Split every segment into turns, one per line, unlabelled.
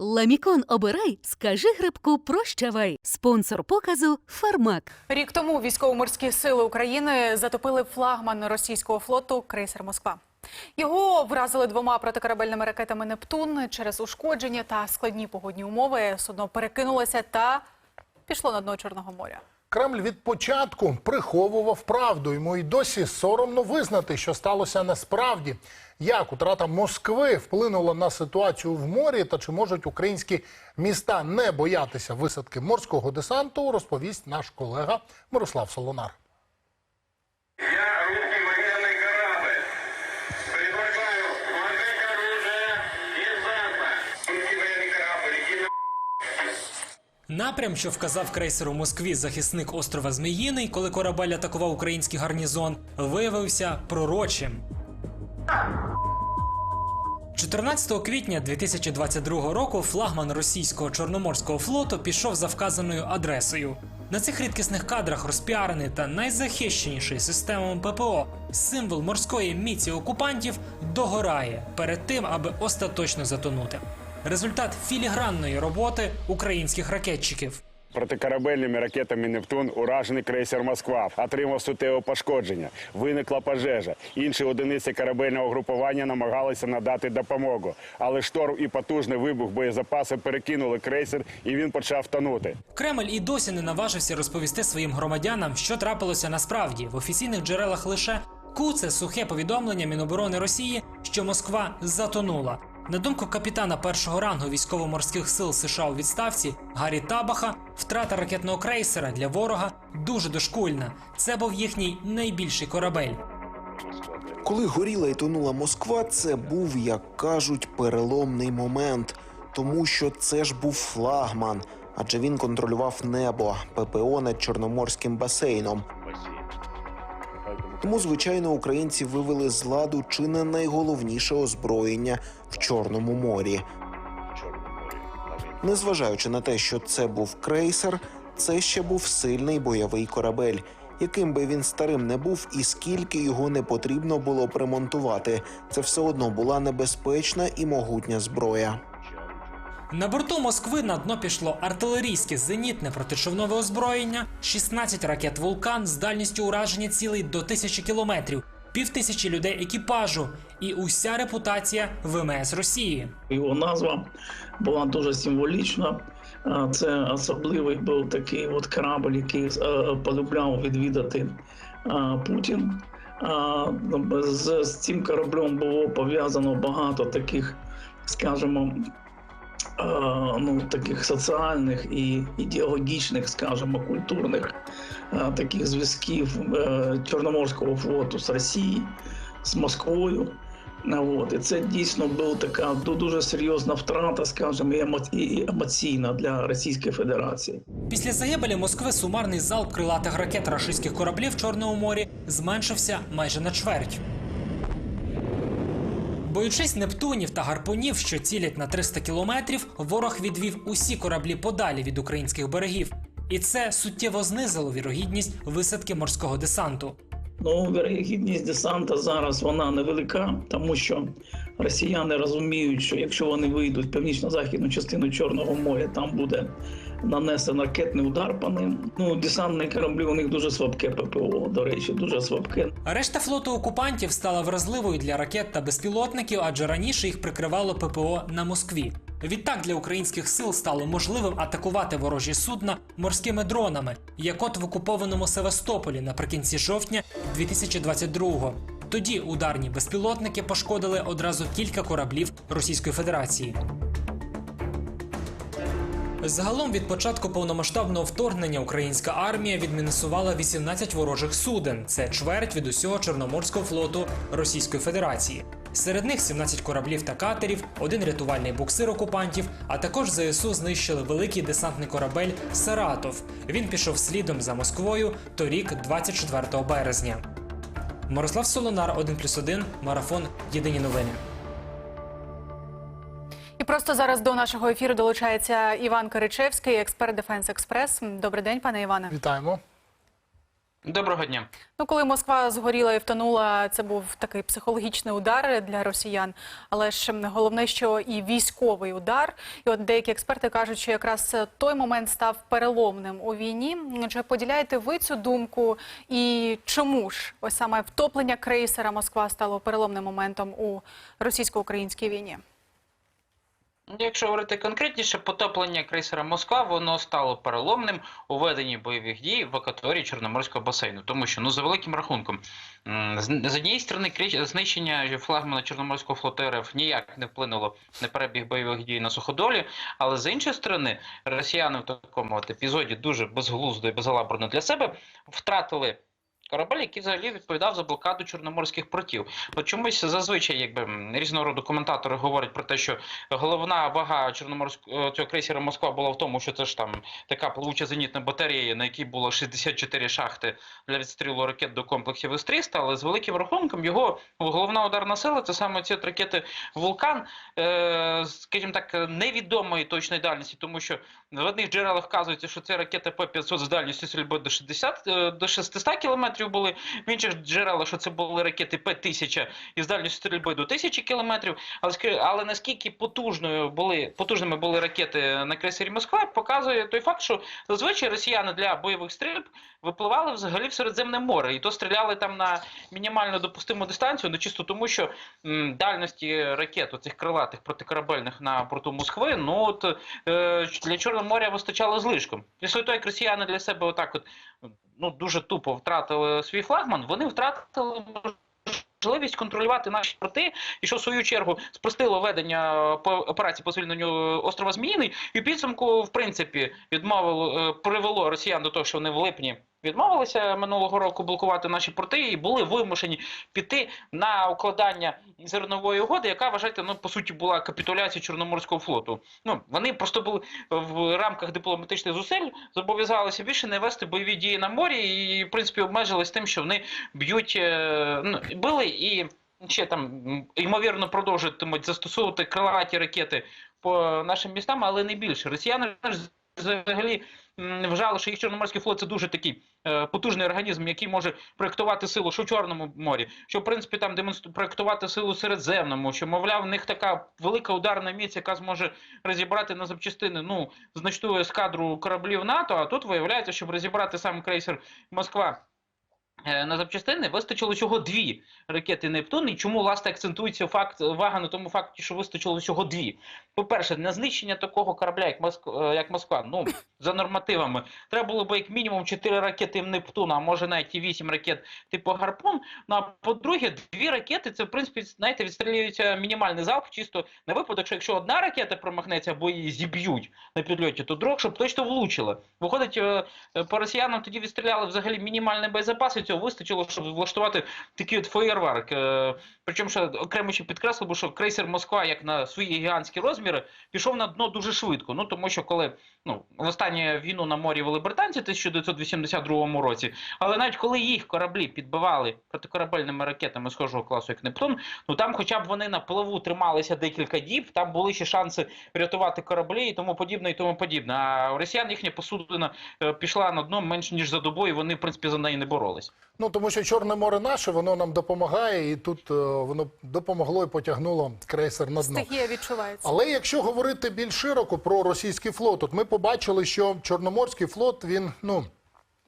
Ламікон обирай, скажи грибку прощавай. Спонсор показу Фармак.
Рік тому військово-морські сили України затопили флагман російського флоту крейсер Москва. Його вразили двома протикорабельними ракетами Нептун через ушкодження та складні погодні умови. Судно перекинулося та пішло на дно Чорного моря.
Кремль від початку приховував правду. Йому й досі соромно визнати, що сталося насправді. Як утрата Москви вплинула на ситуацію в морі, та чи можуть українські міста не боятися висадки морського десанту, розповість наш колега Мирослав Солонар.
Напрям, що вказав крейсеру Москві захисник острова Зміїний, коли корабель атакував український гарнізон, виявився пророчим. 14 квітня 2022 року флагман російського чорноморського флоту пішов за вказаною адресою. На цих рідкісних кадрах розпіарений та найзахищеніший системами ППО символ морської міці окупантів догорає перед тим, аби остаточно затонути. Результат філігранної роботи українських ракетчиків.
Протикорабельними ракетами Нептун уражений крейсер Москва отримав суттєве пошкодження. Виникла пожежа. Інші одиниці корабельного групування намагалися надати допомогу, але шторм і потужний вибух боєзапасу перекинули крейсер, і він почав тонути.
Кремль і досі не наважився розповісти своїм громадянам, що трапилося насправді в офіційних джерелах лише куце сухе повідомлення Міноборони Росії, що Москва затонула. На думку капітана першого рангу військово-морських сил США у відставці Гаррі Табаха, втрата ракетного крейсера для ворога дуже дошкульна. Це був їхній найбільший корабель.
Коли горіла і тонула Москва, це був, як кажуть, переломний момент, тому що це ж був флагман, адже він контролював небо ППО над Чорноморським басейном. Тому, звичайно, українці вивели з ладу чи не найголовніше озброєння в Чорному морі. Незважаючи на те, що це був крейсер, це ще був сильний бойовий корабель. Яким би він старим не був, і скільки його не потрібно було примонтувати, це все одно була небезпечна і могутня зброя.
На борту Москви на дно пішло артилерійське зенітне протичовнове озброєння, 16 ракет Вулкан з дальністю ураження цілей до тисячі кілометрів, півтисячі людей екіпажу і уся репутація ВМС Росії.
Його назва була дуже символічна. Це особливий був такий от корабль, який е, полюбляв відвідати Путін. З, цим кораблем було пов'язано багато таких, скажімо, ну, таких соціальних і ідеологічних, скажімо, культурних е, таких зв'язків е, Чорноморського флоту з Росією, з Москвою. От. І це дійсно була така ду- дуже серйозна втрата, скажімо, і емоційна для Російської Федерації.
Після загибелі Москви сумарний залп крилатих ракет рашистських кораблів в Чорному морі зменшився майже на чверть. Боючись Нептунів та гарпунів, що цілять на 300 кілометрів, ворог відвів усі кораблі подалі від українських берегів. І це суттєво знизило вірогідність висадки морського десанту.
Ну, вірогідність десанта зараз вона невелика, тому що росіяни розуміють, що якщо вони вийдуть в північно-західну частину Чорного моря, там буде нанесено ракетний удар по ним. Ну, десантні кораблі у них дуже слабке ППО, до речі, дуже слабке.
Решта флоту окупантів стала вразливою для ракет та безпілотників, адже раніше їх прикривало ППО на Москві. Відтак для українських сил стало можливим атакувати ворожі судна морськими дронами, як от в окупованому Севастополі наприкінці жовтня 2022-го. Тоді ударні безпілотники пошкодили одразу кілька кораблів Російської Федерації. Загалом від початку повномасштабного вторгнення українська армія відмінусувала 18 ворожих суден. Це чверть від усього Чорноморського флоту Російської Федерації. Серед них 17 кораблів та катерів, один рятувальний буксир окупантів, а також ЗСУ знищили великий десантний корабель Саратов. Він пішов слідом за Москвою торік, 24 березня. Мирослав Солонар, 1+,1, марафон. Єдині новини.
І просто зараз до нашого ефіру долучається Іван Киричевський, експерт Дефенс Експрес. Добрий день, пане Іване.
Вітаємо.
Доброго дня.
Ну, коли Москва згоріла і втонула, це був такий психологічний удар для росіян. Але ж головне, що і військовий удар. І от деякі експерти кажуть, що якраз той момент став переломним у війні. Чи поділяєте ви цю думку? І чому ж ось саме втоплення крейсера Москва стало переломним моментом у російсько-українській війні?
Якщо говорити конкретніше, потоплення крейсера Москва воно стало переломним у веденні бойових дій в акваторії Чорноморського басейну. Тому що, ну за великим рахунком, з однієї сторони, знищення флагмана Чорноморського флоту РФ ніяк не вплинуло на перебіг бойових дій на суходолі. Але з іншої сторони, росіяни в такому от епізоді дуже безглуздо і безалаберно для себе втратили. Корабель, який взагалі відповідав за блокаду чорноморських портів. От чомусь зазвичай, якби різного роду коментатори говорять про те, що головна вага чорноморського цього крейсера Москва була в тому, що це ж там така плавуча зенітна батарея, на якій було 64 шахти для відстрілу ракет до комплексів С-300, але з великим рахунком його головна ударна сила це саме ці ракети Вулкан, е, скажімо так, невідомої точної дальності, тому що в одних джерелах вказується, що це ракета П-500 з дальністю стрільби до 60 е, до 600 кілометрів були. В інших джерелах, що це були ракети П-1000 із дальністю стрільби до 1000 кілометрів. Але але наскільки потужною були потужними були ракети на крейсері Москва, показує той факт, що зазвичай росіяни для бойових стрільб випливали взагалі в Середземне море, і то стріляли там на мінімально допустиму дистанцію, ну чисто тому, що м, дальності ракет цих крилатих протикорабельних на борту Москви, ну от е, для Чорного моря вистачало злишком. Після того, як росіяни для себе отак от ну дуже тупо втратили свій флагман, вони втратили можливість контролювати наші порти, і що в свою чергу спростило ведення по операції по звільненню острова Зміїний, і підсумку, в принципі, відмовило е, привело росіян до того, що вони в липні. Відмовилися минулого року блокувати наші порти і були вимушені піти на укладання зернової угоди, яка вважаєте, ну по суті була капітуляцією Чорноморського флоту. Ну вони просто були в рамках дипломатичних зусиль зобов'язалися більше не вести бойові дії на морі, і в принципі обмежились тим, що вони б'ють е, ну, били і ще там ймовірно продовжуватимуть застосовувати крилаті ракети по нашим містам, але не більше. Росіяни ж взагалі вважали, що їх Чорноморський флот це дуже такий е, потужний організм, який може проєктувати силу, що в Чорному морі, що в принципі там демонстру проєктувати силу Середземному, що мовляв, в них така велика ударна міць, яка зможе розібрати на запчастини ну значну ескадру кораблів НАТО. А тут виявляється, щоб розібрати сам крейсер Москва. Е, На запчастини вистачило всього дві ракети Нептун. І чому власне акцентується факт увага на тому факті, що вистачило всього дві? По-перше, на знищення такого корабля, як Москва, як Москва, ну за нормативами, треба було б як мінімум 4 ракети Нептуна, а може навіть і 8 ракет типу Гарпун. Ну а по-друге, дві ракети це в принципі знаєте, відстрілюється мінімальний залп, чисто на випадок, що якщо одна ракета промахнеться або її зіб'ють на підльоті, то друг, щоб точно влучила. Виходить, е, е, по росіянам тоді відстріляли взагалі мінімальний боєзапас, і цього вистачило, щоб влаштувати такий от феєрверк. Е, Причому ще окремо ще підкреслив, що крейсер Москва, як на свої гігантські розміри, пішов на дно дуже швидко. Ну тому що коли ну в останню війну на морі вели британці в 1982 році, але навіть коли їх кораблі підбивали протикорабельними ракетами схожого класу, як Нептун, ну там, хоча б вони на плаву трималися декілька діб, там були ще шанси врятувати кораблі і тому подібне, і тому подібне. А у росіян їхня посудина е, пішла на дно менш ніж за добою, і вони в принципі за неї не боролись.
Ну тому що Чорне море наше, воно нам допомагає, і тут е, воно допомогло і потягнуло крейсер на дно.
Стихія відчувається.
Але якщо говорити більш широко про російський флот, от ми побачили, що Чорноморський флот він ну.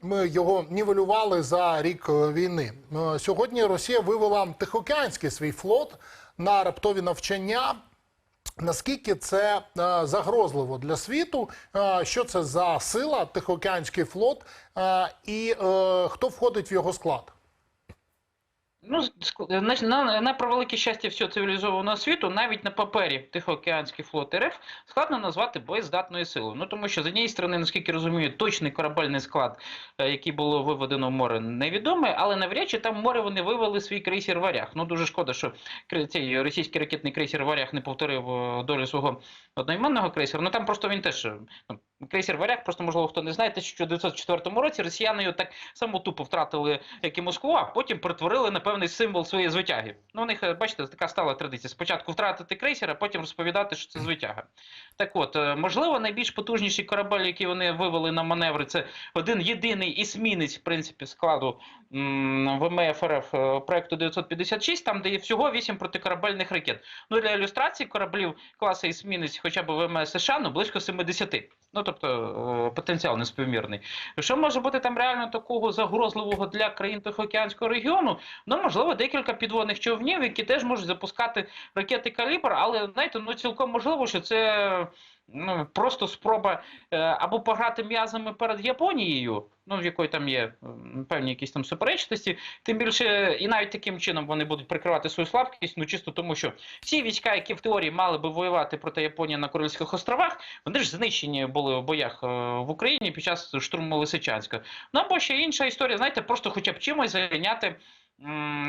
Ми його нівелювали за рік е, війни. Е, Сьогодні Росія вивела Тихоокеанський свій флот на раптові навчання. Наскільки це е, загрозливо для світу? Що це за сила Тихоокеанський флот, і хто входить в його склад?
Ну, на, на, превелике щастя всього цивілізованого світу, навіть на папері Тихоокеанський флот РФ складно назвати боєздатною силою. Ну тому що з однієї сторони, наскільки розумію, точний корабельний склад, е, який було виведено в море, невідомий, але навряд чи там море вони вивели свій крейсер Варяг. Ну дуже шкода, що цей російський ракетний крейсер Варяг не повторив е, долю свого одноіменного крейсера. Ну там просто він теж е, ну, Крейсер Варяг, просто можливо хто не знає, в 1904 році росіяни так само тупо втратили, як і Москву, а потім перетворили на певний символ своєї звитяги. Ну, у них, е, бачите, така стала традиція. Спочатку втратити крейсер, а потім розповідати, що це звитяга. Так от, е, можливо, найбільш потужніший корабель, який вони вивели на маневри, це один єдиний ісмінець, в принципі, складу ВМФ РФ е, проекту 956, там, де є всього 8 протикорабельних ракет. Ну, для ілюстрації кораблів класу ісмінець, хоча б ВМС США, ну, близько 70. Ну, тобто, е, потенціал неспівмірний. Що може бути там реально такого загрозливого для країн Тихоокеанського регіону? Ну, можливо, декілька підводних човнів, які теж можуть запускати ракети калібр, але знаєте, ну цілком можливо, що це ну, просто спроба е, або пограти м'язами перед Японією, ну в якої там є певні якісь там суперечності, тим більше і навіть таким чином вони будуть прикривати свою слабкість, ну чисто тому, що всі війська, які в теорії мали би воювати проти Японії на Курильських островах, вони ж знищені були в боях е, в Україні під час штурму Лисичанська. Ну або ще інша історія, знаєте, просто хоча б чимось зайняти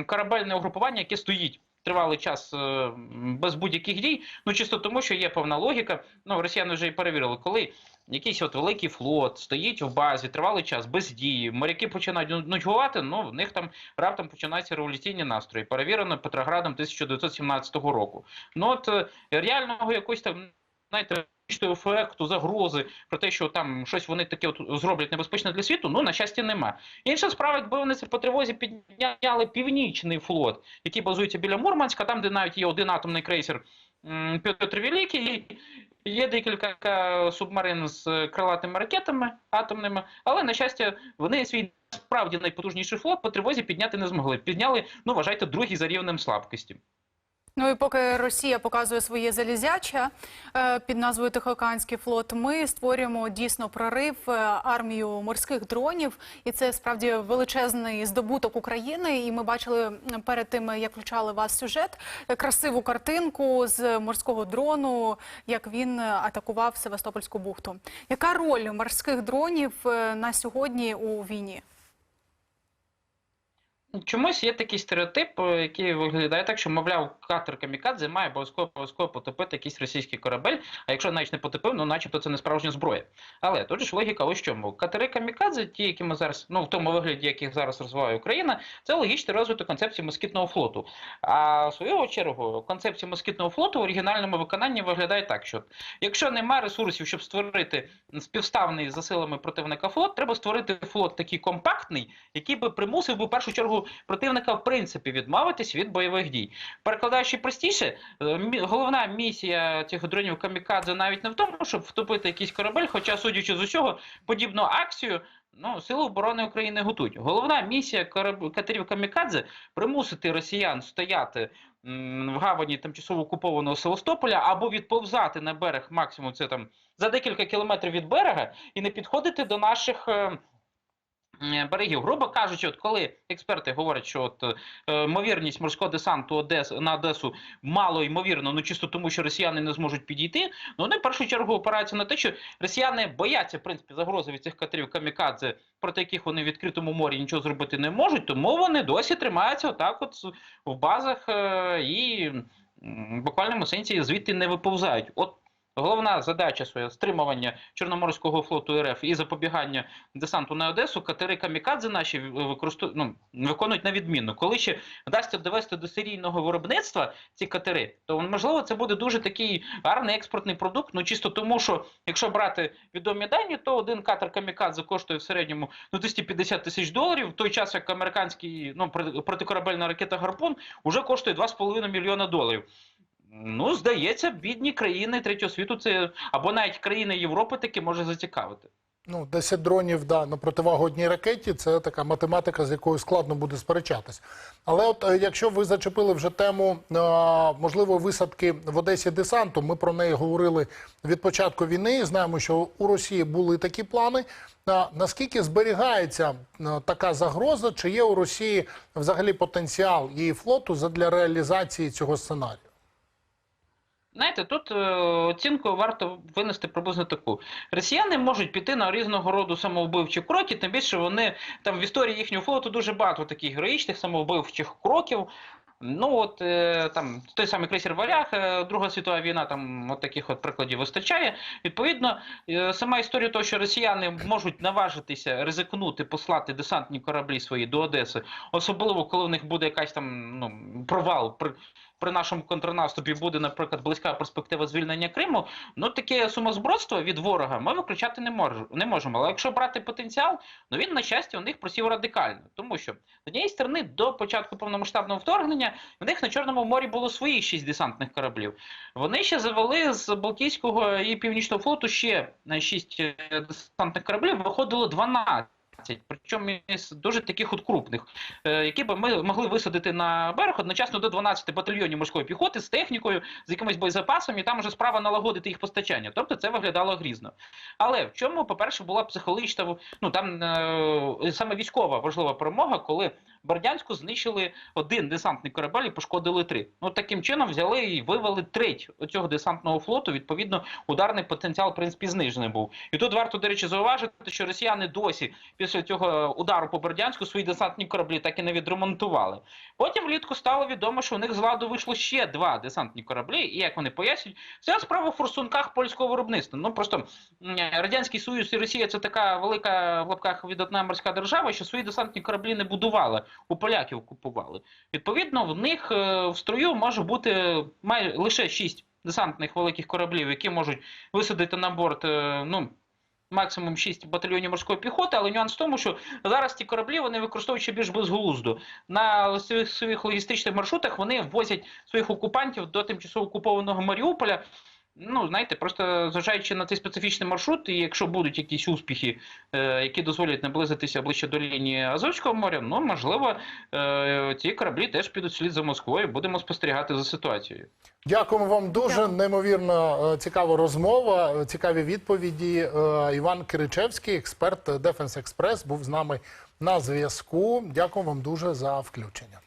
корабельне угрупування, яке стоїть. Тривалий час е, без будь-яких дій, ну чисто тому, що є певна логіка. Ну, росіяни вже і перевірили, коли якийсь от великий флот стоїть в базі, тривалий час без дії, моряки починають ну- нудьгувати, ну в них там раптом починаються революційні настрої. Перевірено Петроградом 1917 року. Ну от е, реального якось там, знаєте, ефекту, загрози про те, що там щось вони таке от зроблять небезпечне для світу, ну на щастя, нема. Інша справа, якби вони по тривозі підняли північний флот, який базується біля Мурманська, там, де навіть є один атомний крейсер Петр Великий, і є декілька е, субмарин з крилатими ракетами атомними, але на щастя, вони свій справді найпотужніший флот по тривозі підняти не змогли. Підняли, ну вважайте, другий за рівнем слабкості.
Ну і поки Росія показує своє залізяча е, під назвою Тихоокеанський флот, ми створюємо дійсно прорив е, армію морських дронів, і це справді величезний здобуток України. І ми бачили перед тим, як включали вас сюжет, красиву картинку з морського дрону, як він атакував Севастопольську бухту. Яка роль морських дронів е, на сьогодні у війні?
Чомусь є такий стереотип, е, який виглядає так, що, мовляв, катер камікадзе має обов'язково обов'язково потопити якийсь російський корабель, а якщо навіть не потопив, ну начебто це не справжня зброя. Але тут ж логіка ось чому. Катери камікадзе, ті, які ми зараз, ну в тому вигляді, яких зараз розвиває Україна, це логічний розвиток концепції москітного флоту. А в свою чергу концепція москітного флоту в оригінальному виконанні виглядає так, що якщо немає ресурсів, щоб створити співставний за силами противника флот, треба створити флот такий компактний, який би примусив би першу чергу противника в принципі відмовитись від бойових дій. Перекладаючи простіше, е, головна місія цих дронів камікадзе навіть не в тому, щоб втопити якийсь корабель, хоча, судячи з усього, подібну акцію. Ну, Сили оборони України готують. Головна місія катерів Камікадзе примусити росіян стояти в гавані тимчасово окупованого Севастополя або відповзати на берег максимум це там за декілька кілометрів від берега і не підходити до наших. Е, Берегів, грубо кажучи, от коли експерти говорять, що от е, ймовірність морського десанту Одес на Одесу мало ймовірно, ну чисто тому, що росіяни не зможуть підійти. Ну вони в першу чергу опираються на те, що росіяни бояться в принципі загрози від цих катерів камікадзе, проти яких вони в відкритому морі нічого зробити не можуть. Тому вони досі тримаються отак, от в базах е, і в буквальному сенсі звідти не виповзають. От Головна задача своя стримування Чорноморського флоту РФ і запобігання десанту на Одесу, катери камікадзе наші використовують ну, виконують на відмінно. Коли ще вдасться довести до серійного виробництва ці катери, то можливо це буде дуже такий гарний експортний продукт. Ну чисто тому, що якщо брати відомі дані, то один катер камікадзе коштує в середньому ну 250 тисяч доларів. В той час як американський ну проти- протикорабельна ракета Гарпун вже коштує 2,5 мільйона доларів. Ну, здається, бідні країни третього світу це або навіть країни Європи таки може зацікавити.
Ну, 10 дронів да, на противагу одній ракеті це така математика, з якою складно буде сперечатись. Але от е, якщо ви зачепили вже тему е, можливої висадки в Одесі десанту, ми про неї говорили від початку війни. Знаємо, що у Росії були такі плани. А наскільки зберігається е, така загроза? Чи є у Росії взагалі потенціал її флоту задля реалізації цього сценарію?
Знаєте, тут е, оцінку варто винести приблизно таку. Росіяни можуть піти на різного роду самовбивчі кроки, тим більше вони там в історії їхнього флоту дуже багато таких героїчних самовбивчих кроків. Ну от е, там той самий крейсер Валях, е, Друга світова війна, там от таких от прикладів вистачає. Відповідно, сама історія того, що росіяни можуть наважитися ризикнути послати десантні кораблі свої до Одеси, особливо коли в них буде якась там ну провал при. Нашому контрнаступі буде, наприклад, близька перспектива звільнення Криму. Ну таке сумасбродство від ворога ми виключати не можемо. Не можемо. Але якщо брати потенціал, ну він на щастя у них просів радикально, тому що з однієї сторони до початку повномасштабного вторгнення в них на Чорному морі було свої шість десантних кораблів. Вони ще завели з Балтійського і Північного флоту ще шість е, десантних кораблів. Виходило 12. Причому із дуже таких от крупних, е, які б ми могли висадити на берег одночасно до 12 батальйонів морської піхоти з технікою, з якимись боєзапасами, і там вже справа налагодити їх постачання. Тобто це виглядало грізно. Але в чому, по-перше, була психологічна, ну там е, саме військова важлива перемога, коли Бердянську знищили один десантний корабель і пошкодили три. Ну таким чином взяли і вивели треть оцього десантного флоту. Відповідно, ударний потенціал в принципі знижений був. І тут варто, до речі, зауважити, що росіяни досі після цього удару по Бердянську свої десантні кораблі так і не відремонтували. Потім влітку стало відомо, що у них з ладу вийшло ще два десантні кораблі, і як вони пояснюють, це справа в форсунках польського виробництва. Ну просто радянський союз і Росія це така велика в лапках віддатна морська держава, що свої десантні кораблі не будували, у поляків купували. Відповідно, в них е, в строю може бути май лише шість десантних великих кораблів, які можуть висадити на борт. е, Ну максимум 6 батальйонів морської піхоти, але нюанс в тому, що зараз ті кораблі вони використовують більш безглуздо. На своїх, своїх логістичних маршрутах вони ввозять своїх окупантів до тимчасово окупованого Маріуполя. Ну, знаєте, просто зважаючи на цей специфічний маршрут, і якщо будуть якісь успіхи, е, які дозволять наблизитися ближче до лінії Азовського моря, ну можливо, е, ці кораблі теж підуть слід за Москвою. Будемо спостерігати за ситуацією.
Дякуємо вам дуже неймовірно е, цікава розмова, е, цікаві відповіді. Е, Іван Киричевський, експерт Defense Express, був з нами на зв'язку. Дякую вам дуже за включення.